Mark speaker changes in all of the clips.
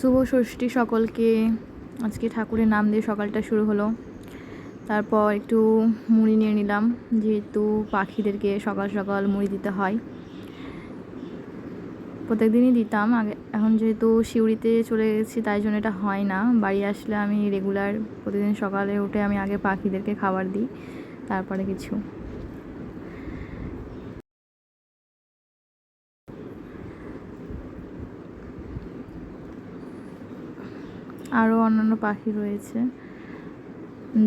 Speaker 1: শুভ ষষ্ঠী সকলকে। আজকে ঠাকুরের নাম দিয়ে সকালটা শুরু হলো। তারপর একটু মুড়ি নিয়ে নিলাম, যেহেতু পাখিদেরকে সকাল সকাল মুড়ি দিতে হয়। প্রত্যেক দিনই দিতাম, আগে এখন যেহেতু শিউড়িতে চলে গেছি, তাই জন্য এটা হয় না। বাড়ি আসলে আমি রেগুলার প্রতিদিন সকালে উঠে আমি আগে পাখিদেরকে খাবার দিই, তারপরে কিছু। আরও অন্যান্য পাখি রয়েছে।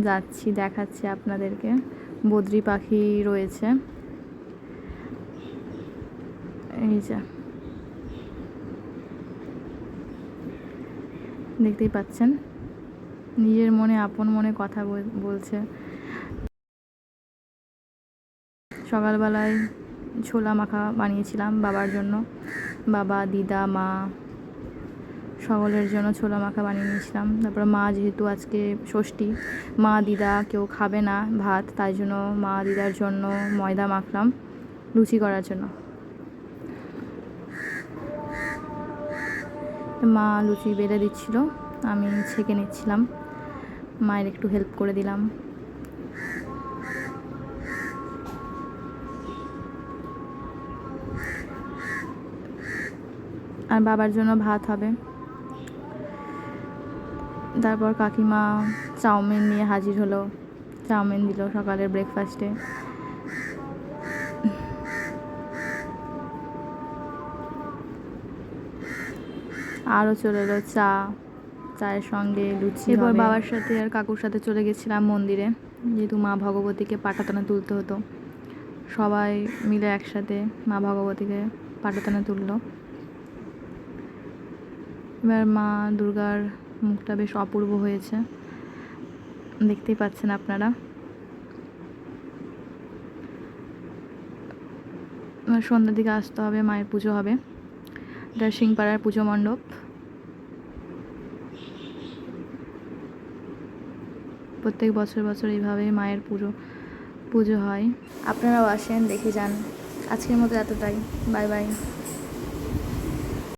Speaker 1: যাচ্ছি, দেখাচ্ছি আপনাদেরকে। বদ্রি পাখি রয়েছে। এই যে। দেখতেই পাচ্ছেন? নিজের মনে, আপন মনে কথা বলছে। সকালবেলায় ছোলা মাখা বানিয়েছিলাম বাবার জন্য। বাবা, দিদা, মা সকলের জন্য ছোলা মাখা বানিয়ে নিয়েছিলাম। তারপরে মা যেহেতু আজকে ষষ্ঠী, মা, দিদা কেউ খাবে না ভাত, তাই জন্য মা, দিদার জন্য ময়দা মাখলাম লুচি করার জন্য। মা লুচি বেলে দিচ্ছিল, আমি ছেঁকে নিচ্ছিলাম। মায়ের একটু হেল্প করে দিলাম। আর বাবার জন্য ভাত হবে। তারপর কাকিমা চাউমিন নিয়ে হাজির হলো। চাউমিন দিল সকালের ব্রেকফাস্টে আরও চলে এলো চা চায়ের সঙ্গে লুচি এরপর বাবার সাথে আর কাকুর সাথে চলে গেছিলাম মন্দিরে। যেহেতু মা ভগবতীকে পাটাতনে তুলতে হতো। সবাই মিলে একসাথে মা ভগবতীকে পাটাতনে তুললো। এবার মা দুর্গার মুখটা বেশ অপূর্ব হয়েছে। দেখতেই পাচ্ছেন আপনারা। সন্ধ্যার দিকে আসতে হবে, মায়ের পুজো হবে। এটা সিংপাড়ার পুজো মণ্ডপ। প্রত্যেক বছর বছর এইভাবে মায়ের পুজো পুজো হয়। আপনারাও আসেন, দেখে যান। আজকের মতো এতটাই। Bye bye.